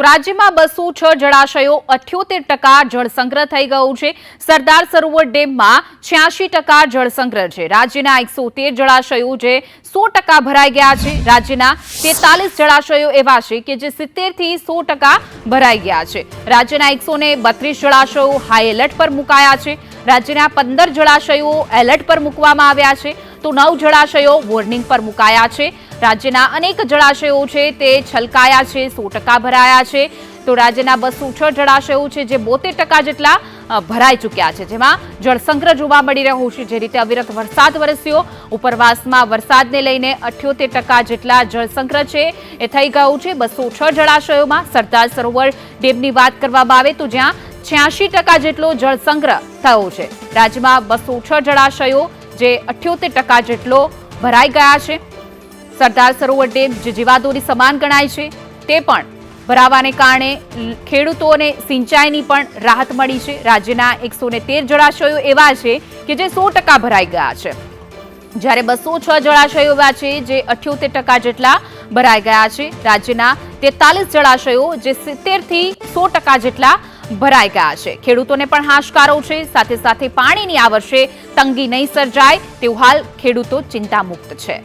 તો રાજ્યમાં બસો છ જળાશયો અઠ્યોતેર ટકા જળસંગ્રહ થઈ ગયો છે. સરદાર સરોવર ડેમમાં છ્યાસી ટકા જળસંગ્રહ છે. રાજ્યના એકસો તેર જળાશયો જે સો ટકા ભરાઈ ગયા છે. રાજ્યના તેતાલીસ જળાશયો એવા છે કે જે સિત્તેરથી સો ટકા ભરાઈ ગયા છે. રાજ્યના એકસો બત્રીસ જળાશયો હાઈ એલર્ટ પર મુકાયા છે. રાજ્યના પંદર જળાશયો એલર્ટ પર મૂકવામાં આવ્યા છે. તો નવ જળાશયો વોર્નિંગ પર મુકાયા છે. રાજ્યના અનેક જળાશયો છે, તે છલકાયા છે, સો ભરાયા છે. તો રાજ્યના બસો છ જળાશયો છે, જે બોતેર ટકા જેટલા ભરાઈ ચૂક્યા છે. જેમાં જળસંગ્રહ જોવા મળી રહ્યો છે, જે રીતે અવિરત વરસાદ વરસ્યો. ઉપરવાસમાં વરસાદને લઈને અઠ્યોતેર ટકા જેટલા જળસંગ્રહ છે, એ થઈ ગયો છે. બસો છ જળાશયોમાં સરદાર સરોવર ડેમની વાત કરવામાં આવે તો જ્યાં છ્યાસી ટકા જેટલો જળસંગ્રહ થયો છે. રાજ્યમાં બસો છ જળાશયો, જે અઠ્યોતેર ટકા જેટલો ભરાઈ ગયા છે. સરદાર સરોવર ડેમ જે જીવાદોરી સમાન ગણાય છે, તે પણ ભરાવાને કારણે ખેડૂતોને સિંચાઈની પણ રાહત મળી છે. રાજ્યના એકસો જળાશયો એવા છે કે જે સો ભરાઈ ગયા છે. જ્યારે બસો છ જળાશયો એવા છે જે અઠ્યોતેર ટકા જેટલા ભરાઈ ગયા છે, રાજ્યના તેતાલીસ જળાશયો જે સિત્તેરથી સો ટકા જેટલા ભરાઈ ગયા છે. ખેડૂતોને પણ હાશકારો છે, સાથે સાથે પાણીની આ વર્ષે તંગી નહીં સર્જાય, તેવું હાલ ખેડૂતો ચિંતામુક્ત છે.